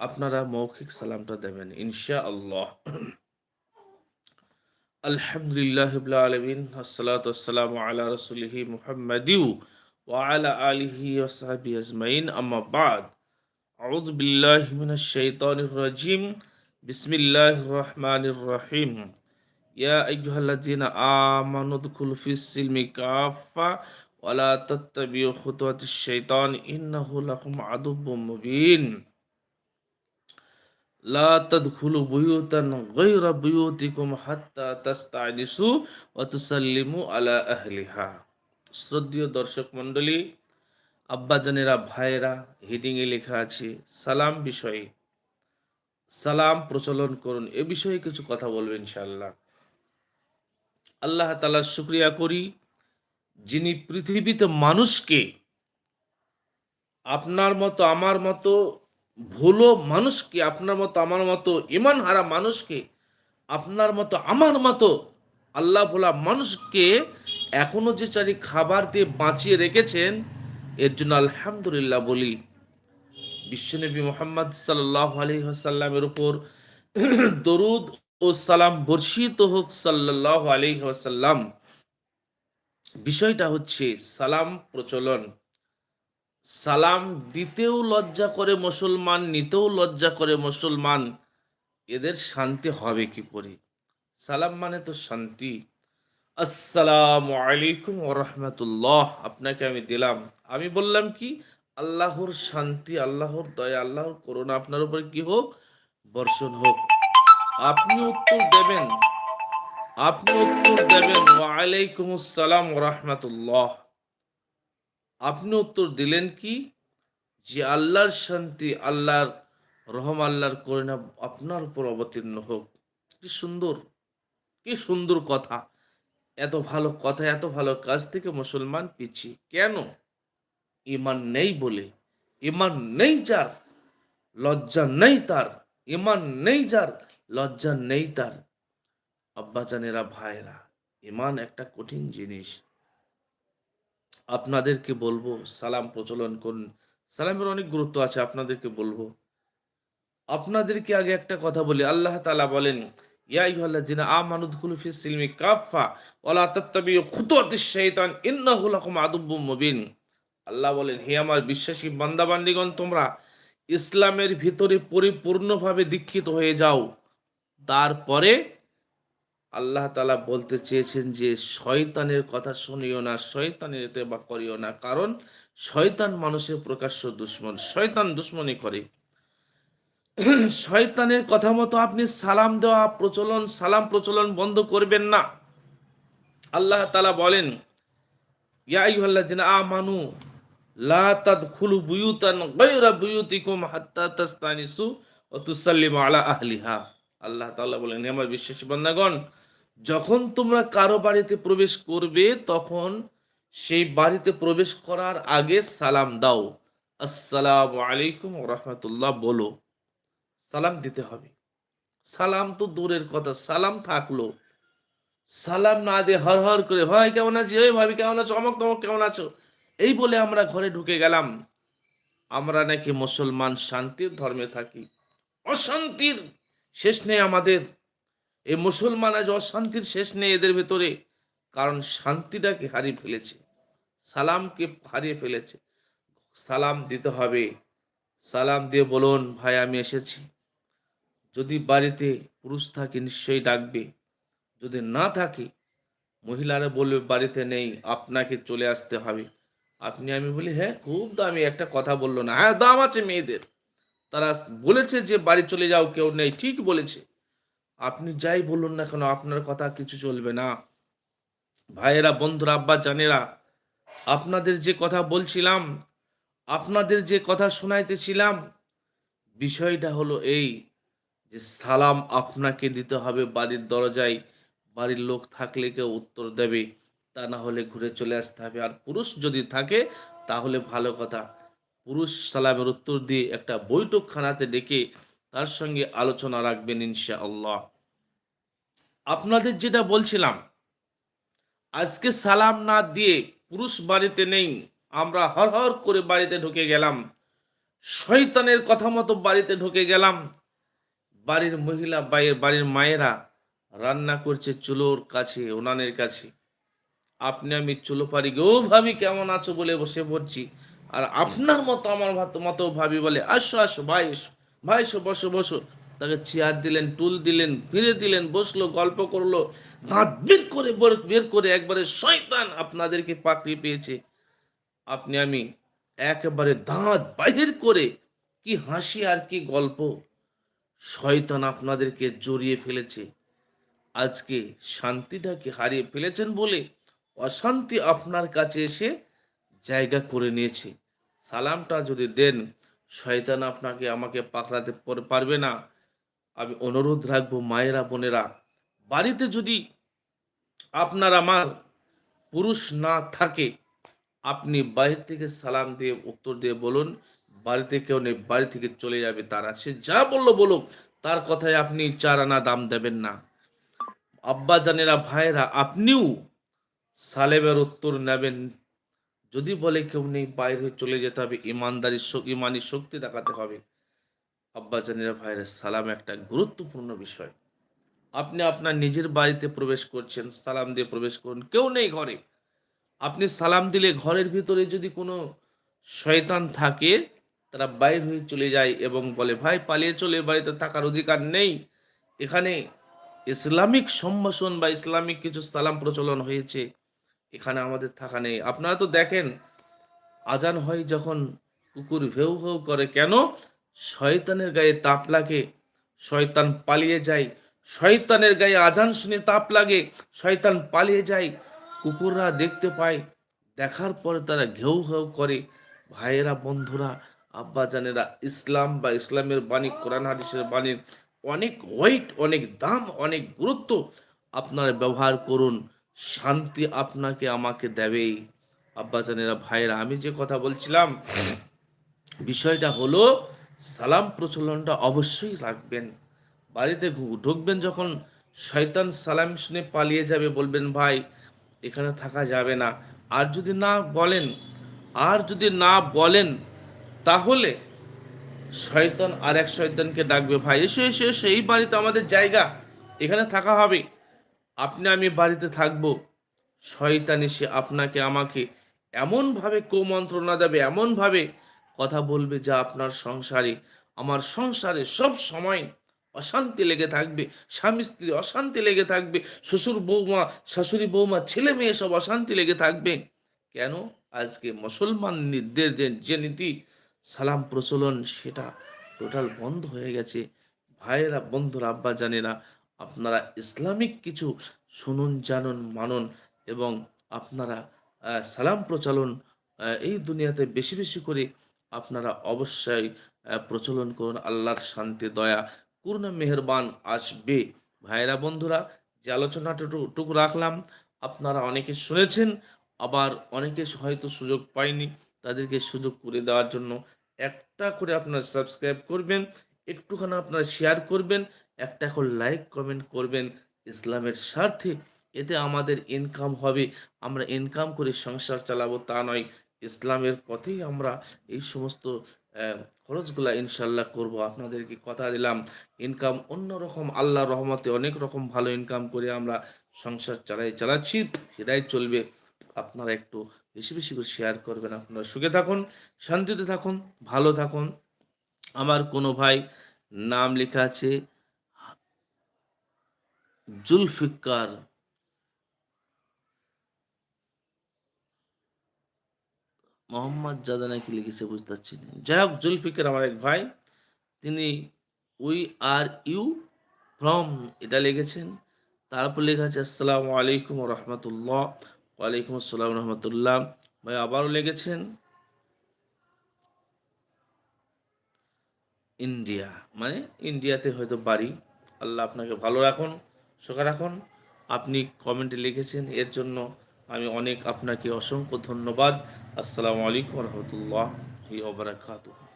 আপনারা মৌখিক সালামটা দেবেন ইনশা আল্লাহ আলহামদুলিল্লাহ আলমিন আসসালাত আসসালাম আলা রসুলিহি মুহাম্মাদিউ وعلى آله وصحبه أجمعين أما بعد أعوذ بالله من الشيطان الرجيم بسم الله الرحمن الرحيم يا أيها الذين آمنوا ادخلوا في السلم كافة ولا تتبعوا خطوات الشيطان إنه لكم عدو مبين লা তাদখুলু বুয়ুতান গায়রা বুয়ুতিকুম হাত্তা তাস্তানিসু আলা দর্শক মণ্ডলী, আব্বাজানেরা, ভাইয়েরা হিডিংয়ে লেখা আছে, সালাম বিষয়ে। সালাম প্রচলন করুন। এ বিষয়ে কিছু কথা বলবেন ইনশাল্লাহ আল্লাহ তালা শুক্রিয়া করি যিনি পৃথিবীতে মানুষকে আপনার মতো, আমার মতো ভুলো মানুষকে, আপনার মতো, আমার মতো, ইমান হারা মানুষকে, আপনার মতো, আমার মতো, আল্লাহ ভোলা মানুষকে এখনও যে চারি খাবার দিয়ে বাঁচিয়ে রেখেছেন, এর জন্য আলহামদুলিল্লাহ বলি, বিশ্বনবী মোহাম্মদ সাল্লাহ আলী উপর দরুদ ও সালাম বর্ষিত হোক সাল্লাহ আলী বিষয়টা হচ্ছে সালাম প্রচলন। সালাম দিতেও লজ্জা করে মুসলমান, নিতেও লজ্জা করে মুসলমান। এদের শান্তি হবে কি করে? সালাম মানে তো শান্তি। আসসালামু আলাইকুম রহমতুল্লাহ। আপনাকে আমি দিলাম। আমি বললাম কি? আল্লাহর শান্তি, আল্লাহর দয়া, আল্লাহর করুণা আপনার উপর কি হোক? বর্ষণ হোক। আপনি উত্তর দেবেন। আপনি উত্তর দেবেন। ওয়ালাইকুম আসসালাম রহমতুল্লাহ। আপনি উত্তর দিলেন কি? যে আল্লাহর শান্তি, আল্লাহর রহম, আল্লাহর করুণা আপনার উপর অবতীর্ণ হোক। কি সুন্দর কি সুন্দর কথা। এত ভালো কথা, এত ভালো কাজ থেকে মুসলমান পিছি কেন? ইমান নেই বলে। ইমান নেই যার, লজ্জা নেই তার। ইমান নেই যার, লজ্জা নেই তার। আব্বাজানেরা ভাইরা ইমান একটা কঠিন জিনিস। আপনাদেরকে বলব, সালাম প্রচলন করুন। সালামের অনেক গুরুত্ব আছে, আপনাদেরকে বলব। আপনাদেরকে আগে একটা কথা বলি, আল্লাহ তালা বলেন আল্লাহ বলেন, হে আমার বিশ্বাসী বান্দা বান্দিগণ তোমরা ইসলামের ভিতরে পরিপূর্ণভাবে দীক্ষিত হয়ে যাও। তারপরে আল্লাহ তালা বলতে চেয়েছেন যে শয়তানের কথা শুনিও না, শয়তানের এতে বা করিও না। কারণ শয়তান মানুষের প্রকাশ্য দুশ্মন, শয়তান দুশ্মনী করে। শয়তানের কথা মতো আপনি সালাম দেওয়া, প্রচলন, সালাম প্রচলন বন্ধ করবেন না। আল্লাহ তালা বলেন, ইয়া আইয়ুহাল্লাযিনা আমানু লা হাত্তা আলা আহলিহা। আল্লাহ তাআলা বলেন আমার বিশ্বাসী বান্দাগণ, যখন তোমরা কারও বাড়িতে প্রবেশ করবে, তখন সেই বাড়িতে প্রবেশ করার আগে সালাম দাও। আসসালাম আলাইকুম রহমতুল্লাহ, বলো। সালাম দিতে হবে। সালাম তো দূরের কথা, সালাম থাকল। সালাম না দিয়ে হর হর করে, ভাই, কেমন আছি? ওই ভাবি, কেমন আছো? অমক তমক, কেমন আছো? এই বলে আমরা ঘরে ঢুকে গেলাম। আমরা নাকি মুসলমান শান্তির ধর্মে থাকি। অশান্তির শেষ নেই আমাদের। এই মুসলমান আজ অশান্তির শেষ নেই এদের ভেতরে, কারণ শান্তিটাকে হারিয়ে ফেলেছে, সালামকে হারিয়ে ফেলেছে। সালাম দিতে হবে। সালাম দিয়ে বলুন, ভাই, আমি এসেছি। যদি বাড়িতে পুরুষ থাকে, নিশ্চয়ই ডাকবে। যদি না থাকে, মহিলারা বলবে, বাড়িতে নেই, আপনাকে চলে আসতে হবে। আপনি, আমি বলি হ্যাঁ খুব দামি একটা কথা বলল না। হ্যাঁ দাম আছে মেয়েদের। তারা বলেছে যে বাড়ি চলে যাও, কেউ নেই। ঠিক বলেছে। আপনি যাই বলুন না কেন, আপনার কথা কিছু চলবে না। ভাইয়েরা, বন্ধুরা, আব্বা, জানেরা, আপনাদের যে কথা বলছিলাম, আপনাদের যে কথা শোনাইতেছিলাম, বিষয়টা হলো এই যে সালাম আপনাকে দিতে হবে বাড়ির দরজায়। বাড়ির লোক থাকলে কেউ উত্তর দেবে, তা না হলে ঘুরে চলে আসতে হবে। আর পুরুষ যদি থাকে, তাহলে ভালো কথা। পুরুষ সালামের উত্তর দিয়ে একটা বৈঠকখানাতে ডেকে তার সঙ্গে আলোচনা রাখবেন ইনশা আল্লাহ আপনাদের যেটা বলছিলাম, আজকে সালাম না দিয়ে পুরুষ বাড়িতে নেই, আমরা হর হর করে বাড়িতে ঢুকে গেলাম, শয়তানের কথা মতো বাড়িতে ঢুকে গেলাম, বাড়ির মহিলা বাইয়ের বাড়ির মায়েরা রান্না করছে চুলোর কাছে, উনানের কাছে। আপনি আমি চুলো পারি গো ভাবি কেমন আছো বলে বসে পড়ছি। আর আপনার মতো, আমার মতো ভাবি বলে, আসো আসো, ভাই, এসো ভাই, এসো, বসো বসো। তাকে চেয়ার দিলেন, টুল দিলেন, ফিরে দিলেন, বসল, গল্প করল, দাঁত বের করে, বর- বের করে একবারে শয়তান আপনাদেরকে পাকড়ি পেয়েছে। আপনি, আমি একেবারে দাঁত বাহির করে কি হাসি আর কি গল্প শয়তান আপনাদেরকে জড়িয়ে ফেলেছে। আজকে শান্তিটাকে হারিয়ে ফেলেছেন বলে অশান্তি আপনার কাছে এসে জায়গা করে নিয়েছে। সালামটা যদি দেন, শয়তান আপনাকে, আমাকে পাকড়াতে পারবে না। আমি অনুরোধ রাখব, মায়েরা, বোনেরা, বাড়িতে যদি আপনার আমার পুরুষ না থাকে, আপনি বাইরে থেকে সালাম দিয়ে, উত্তর দিয়ে বলুন, বাড়িতে কেউ নেই, বাড়ি থেকে চলে যাবে তারা সে যা বলল বলুক, তার কথায় আপনি চার আনা দাম দেবেন না। আব্বা জানেরা ভাইরা আপনিও সালেমের উত্তর নেবেন যদি বলে কেউ নেই, বাইরে চলে যেতে হবে। ইমানদারি ইমানি শক্তি দেখাতে হবে। আব্বা জানেরা, ভাইরা, সালাম একটা গুরুত্বপূর্ণ বিষয়। আপনি আপনার নিজের বাড়িতে প্রবেশ করছেন, সালাম দিয়ে প্রবেশ করুন। কেউ নেই ঘরে। আপনি সালাম দিলে ঘরের ভিতরে যদি কোনো শয়তান থাকে, তারা বাইর হয়ে চলে যায় এবং বলে, ভাই, পালিয়ে চলে বাড়িতে থাকার অধিকার নেই। এখানে ইসলামিক সম্ভাষণ বা ইসলামিক কিছু সালাম প্রচলন হয়েছে। এখানে আমাদের থাকা নেই। আপনারা তো দেখেন, আজান হয় যখন কুকুর ভেউ ভেউ করে, কেন? শয়তানের গায়ে তাপ লাগে, শয়তান পালিয়ে যায়, শয়তানের গায়ে আজান শুনে তাপ লাগে, শয়তান পালিয়ে যায়। কুকুররা দেখতে পায়, দেখার পরে তারা ঘেউ ঘেউ করে। ভাইয়েরা, বন্ধুরা, আব্বাজানেরা, ইসলাম বা ইসলামের বাণী, কোরআন হাদিসের বাণীর অনেক ওয়েট অনেক দাম, অনেক গুরুত্ব আপনারা ব্যবহার করুন। শান্তি আপনাকে আমাকে দেবেই। আব্বাজানেরা ভাইয়েরা, আমি যে কথা বলছিলাম, বিষয়টা হলো, সালাম প্রচলনটা অবশ্যই রাখবেন। বাড়িতে ঢুকবেন যখন, শয়তান সালাম শুনে পালিয়ে যাবে, বলবেন, ভাই, এখানে থাকা যাবে না। আর যদি না বলেন, আর যদি না বলেন, তাহলে শয়তান আর এক শয়তানকে ডাকবে, ভাই, এসো এসো এসো, এই বাড়িতে আমাদের জায়গা, এখানে থাকা হবে। আপনি, আমি বাড়িতে থাকব। শয়তান এসে আপনাকে, আমাকে এমনভাবে কুমন্ত্রণা দেবে, এমনভাবে কথা বলবে যা আপনার সংসারে, আমার সংসারে সব সময় অশান্তি লেগে থাকবে, স্বামী স্ত্রী অশান্তি লেগে থাকবে, শ্বশুর বৌমা, শাশুড়ি বৌমা, ছেলে মেয়ে সব অশান্তি লেগে থাকবে। কেন? আজকে মুসলমানদের যে যে নীতি, সালাম প্রচলন, সেটা টোটাল বন্ধ হয়ে গেছে। ভাইয়েরা, বন্ধুরা আব্বা জানেরা আপনারা ইসলামিক কিছু শুনুন, জানুন, মানুন এবং আপনারা সালাম প্রচলন এই দুনিয়াতে বেশি বেশি করে আপনারা অবশ্যই প্রচলন করুন। আল্লাহর শান্তি, দয়া, করুণা, মেহেরবান আসবে। ভাইয়েরা বন্ধুরা, যে আলোচনাটুকু টুকু রাখলাম, আপনারা অনেকে শুনেছেন, আবার অনেকে হয়তো সুযোগ পায়নি তাদেরকে সুযোগ করে দেওয়ার জন্য। একটা করে আপনারা সাবস্ক্রাইব করবেন, একটুখানি আপনারা শেয়ার করবেন একটা করে লাইক কমেন্ট করবেন ইসলামের স্বার্থে, এতে আমাদের ইনকাম হবে। আমরা ইনকাম করে সংসার চালাবো, তা নয়। ইসলামের পথেই আমরা এই সমস্ত খরচগুলা ইনশাল্লাহ করব। আপনাদেরকে কথা দিলাম ইনকাম অন্যরকম আল্লাহ রহমতে অনেক রকম ভালো ইনকাম করে আমরা সংসার চালাই, চালাচ্ছি, সেটাই চলবে। আপনারা একটু বেশি বেশি করে শেয়ার করবেন। আপনারা সুখে থাকুন, শান্তিতে থাকুন, ভালো থাকুন। আমার কোনো ভাই নাম লেখা আছে জুলফিকার, মোহাম্মদ জাদা নাকি লিখেছে বুঝতে পারছি না। যাই হোক, জুলফিকার আমার এক ভাই, তিনি উই আর ইউ ফ্রম এটা লিখেছেন। তারপর লেখা আছে, আসসালামু আলাইকুম রহমতুল্লাহ ওয়ালাইকুম আসসালাম রহমতুল্লাহ। ভাই আবারও লেগেছেন ইন্ডিয়া। মানে ইন্ডিয়াতে হয়তো বাড়ি। আল্লাহ আপনাকে ভালো রাখুন। সুখে রাখুন। আপনি কমেন্টে লিখেছেন, এর জন্য আমি অনেক আপনাকে অসংখ্য ধন্যবাদ। আসসালামু আলাইকুম রহমতুল্লাহ বারাকাতুহ।